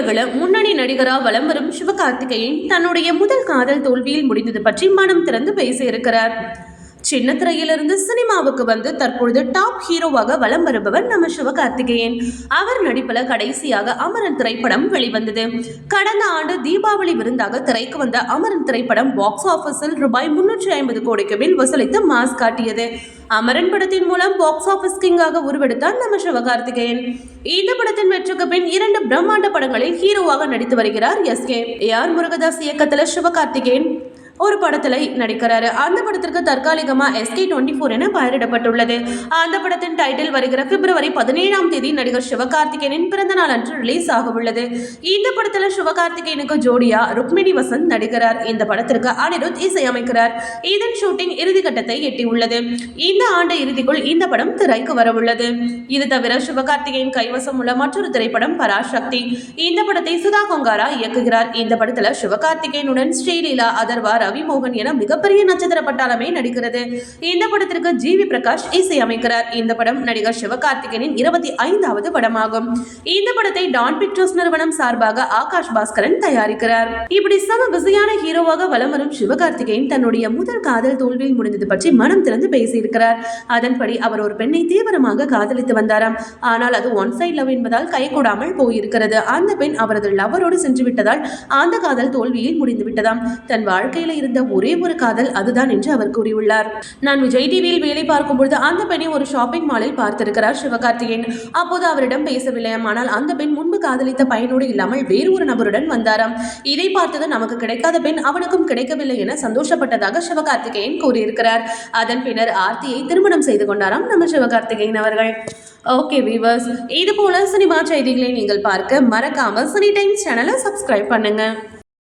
திரையுலகில் முன்னணி நடிகரா வலம் வரும் சிவகார்த்திகேயன் தன்னுடைய முதல் காதல் தோல்வியில் முடிந்தது பற்றி மனம் திறந்து பேசியிருக்கிறார் சின்ன திரையிலிருந்து சினிமாவுக்கு வந்து தற்பொழுது டாப் ஹீரோவாக வலம் வருபவர் நம்ம சிவகார்த்திகேயன். அவர் நடிப்பில் கடைசியாக அமரன் திரைப்படம் வெளிவந்தது. கடந்த ஆண்டு தீபாவளி விருந்தாக திரைக்கு வந்த அமரன் திரைப்படம் பாக்ஸ் ஆஃபீஸில் ரூபாய் முன்னூற்றி ஐம்பது கோடிக்கு மேல் வசூலித்து மாஸ் காட்டியது. அமரன் படத்தின் மூலம் பாக்ஸ் ஆஃபீஸ் கிங்காக உருவெடுத்தார் நம்ம சிவகார்த்திகேயன். இந்த படத்தின் வெற்றிக்கு பின் இரண்டு பிரம்மாண்ட படங்களில் ஹீரோவாக நடித்து வருகிறார் எஸ் கே. ஆர். முருகதாஸ் இயக்கத்தில் சிவகார்த்திகேயன். ஒரு படத்துல நடிக்கிறாரு. அந்த படத்திற்கு தற்காலிகமா எஸ்கே டுவெண்ட்டி ஃபோர் என பெயரிடப்பட்டுள்ளது. அந்த படத்தின் டைட்டில் வருகிற பிப்ரவரி பதினேழாம் தேதி நடிகர் சிவகார்த்திகேயனின் பிறந்த நாள் அன்று ரிலீஸ் ஆக உள்ளது இந்த படத்துல சிவகார்த்திகேயனுக்கு ஜோடியா ருக்மிணி வசந்த் நடிக்கிறார். இந்த படத்திற்கு அனிருத் இசையமைக்கிறார். இதன் ஷூட்டிங் இறுதி கட்டத்தை எட்டியுள்ளது. இந்த ஆண்டு இறுதிக்குள் இந்த படம் திரைக்கு வரவுள்ளது. இது தவிர சிவகார்த்திகேயன் கைவசம் உள்ள மற்றொரு திரைப்படம் பராசக்தி. இந்த படத்தை சுதா கொங்காரா இயக்குகிறார். இந்த படத்துல சிவகார்த்திகேயனுடன் ஸ்ரீலீலா அதர்வாரா ரவிமோகன் என மிகப்பெரிய நட்சத்திர பட்டாளமே நடிக்கிறது. இந்த படத்திற்கு ஜி வி பிரகாஷ் இசையமைக்கிறார். இந்த படம் நடிகர் சிவகார்த்திகேயனின் இருபத்தி ஐந்தாவது படமாகும். இந்த படத்தை டான் பிக்சர்ஸ் நிறுவனம் சார்பாக ஆகாஷ் பாஸ்கரன் தயாரிக்கிறார். இப்படி சம பிஸியான ஹீரோவாக வலம் வரும் சிவகார்த்திகேயன் தன்னுடைய முதல் காதல் தோல்வியில் முடிந்தது பற்றி மனம் திறந்து பேசியிருக்கிறார். அதன்படி அவர் ஒரு பெண்ணை தீவிரமாக காதலித்து வந்தாராம். ஆனால் அது ஒன் சைட் லவ் என்பதால் கைகூடாமல் போயிருக்கிறது. அந்த பெண் அவரது லவரோடு சென்று விட்டதால் அந்த காதல் தோல்வியில் முடிந்து விட்டதாம் தன் வாழ்க்கையில இருந்த ஒரே ஒரு காதல் அதுதான் என்று அவர் கூறியுள்ளார். நான் விஜய் டிவியில் வேலை பார்க்கும் பொழுது அந்த பெண்ணை ஒரு ஷாப்பிங் மாலில் பார்த்திருக்கிறார் சிவகார்த்திகேயன். அப்போது அவரிடம் பேசவில்லையாம் ஆனால் அந்த பெண் முன்பு காதலித்த பையனோடு இல்லாமல் வேறு ஒரு நபருடன் வந்தாராம். இதை பார்த்தது நமக்கு கிடைக்காத பெண் அவனுக்கும் கிடைக்கவில்லை என சந்தோஷப்பட்டதாக சிவகார்த்திகேயன் கூறியிருக்கிறார். அதன் பின்னர் ஆர்த்தியை திருமணம் செய்து கொண்டாராம் நம்ம சிவகார்த்திகேயன் அவர்கள். ஓகே வீவர்ஸ் இது போல சினிமா செய்திகளை நீங்கள் பார்க்க மறக்காம சினி டைம்ஸ் சேனலை சப்ஸ்கிரைப் பண்ணுங்க.